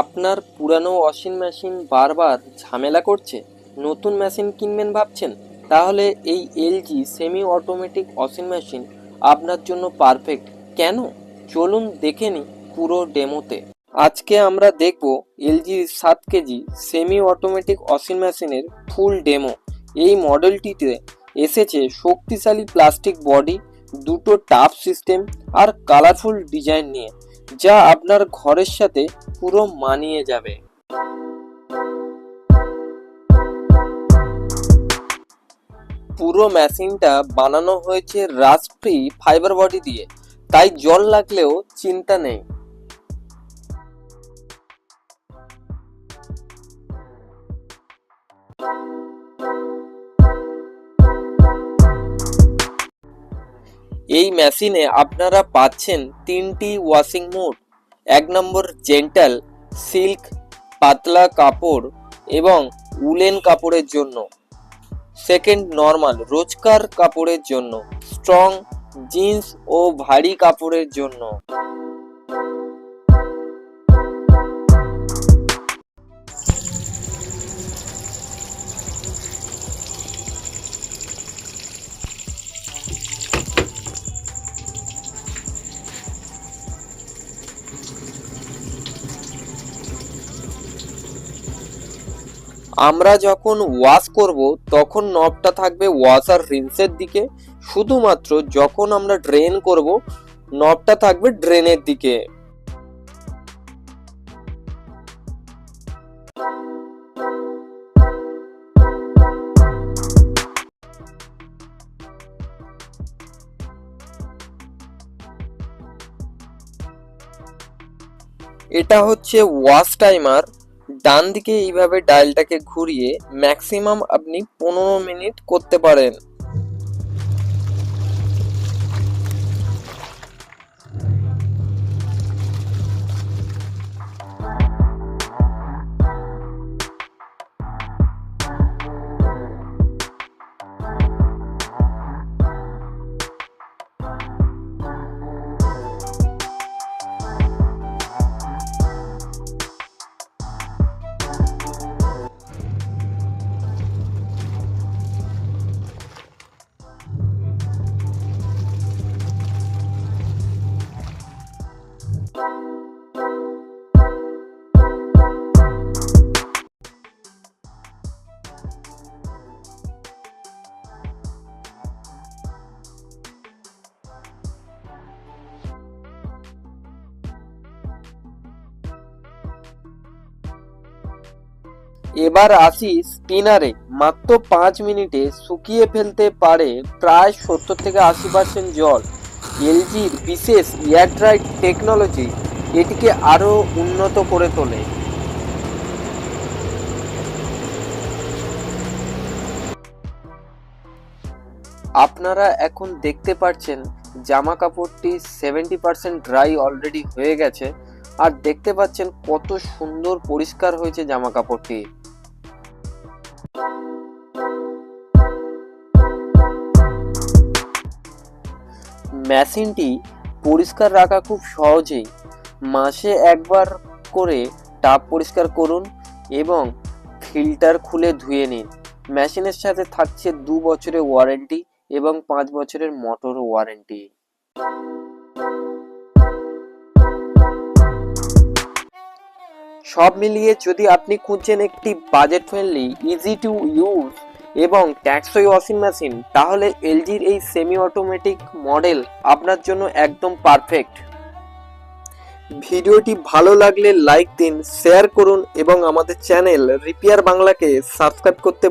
আপনার পুরানো washing machine বারবার ঝামেলা করছে? নতুন মেশিন কিনবেন ভাবছেন? তাহলে এই LG semi automatic washing machine আপনার জন্য পারফেক্ট কেন? চলুন দেখে নিই পুরো ডেমোতে আজকে আমরা দেখব এলজি সাত কেজি সেমি অটোমেটিক ওয়াশিং মেশিনের ফুল ডেমো এই মডেলটিতে এসেছে শক্তিশালী প্লাস্টিক বডি দুটো টাপ সিস্টেম আর কালারফুল ডিজাইন নিয়ে। যা আপনার ঘরের সাথে পুরো মানিয়ে যাবে। পুরো মেশিনটা বানানো হয়েছে রাস্ট ফ্রি ফাইবার বডি দিয়ে। তাই জল লাগলেও চিন্তা নেই। এই মেশিনে আপনারা পাচ্ছেন তিনটি ওয়াশিং মোড এক নম্বর জেন্টাল সিল্ক পাতলা কাপড় এবং উলেন কাপড়ের জন্য সেকেন্ড নর্মাল রোজকার কাপড়ের জন্য স্ট্রং জিন্স ও ভারী কাপড়ের জন্য। আমরা যখন ওয়াশ করব, তখন নবটা থাকবে ওয়াশার রিন্সের দিকে। শুধুমাত্র যখন আমরা ড্রেন করব নবটা থাকবে ড্রেনের দিকে। এটা হচ্ছে ওয়াশ টাইমার। ডান দিকে এইভাবে ডায়ালটাকে ঘুরিয়ে ম্যাক্সিমাম আপনি পনেরো মিনিট করতে পারেন। এবার আসি স্পিনারে। মাত্র পাঁচ মিনিটে শুকিয়ে ফেলতে পারে প্রায় সত্তর থেকে আশি পার্সেন্ট জল। এলজির বিশেষ এয়ার ড্রাই টেকনোলজি এটিকে আরও উন্নত করে তোলে। আপনারা এখন দেখতে পাচ্ছেন জামা কাপড়টি সেভেন্টি পার্সেন্ট ড্রাই অলরেডি হয়ে গেছে। আর দেখতে পাচ্ছেন কত সুন্দর পরিষ্কার হয়েছে জামা কাপড়টি মেশিনটি পরিষ্কার রাখা খুব সহজেই। মাসে একবার করে টাপ পরিষ্কার করুন এবং ফিল্টার খুলে ধুয়ে নিন। মেশিনের সাথে থাকছে দু বছরের ওয়ারেন্টি এবং পাঁচ বছরের মোটর ওয়ারেন্টি। সব মিলিয়ে যদি আপনি খুঁজছেন একটি budget friendly easy to use এবং ট্যাক্সই ওয়াশিং মেশিন তাহলে এলজির এই সেমি অটোমেটিক মডেল আপনার জন্য একদম পারফেক্ট ভিডিওটি ভালো লাগলে লাইক দিন শেয়ার করুন এবং আমাদের চ্যানেল রিপিয়ার বাংলাকে সাবস্ক্রাইব করতে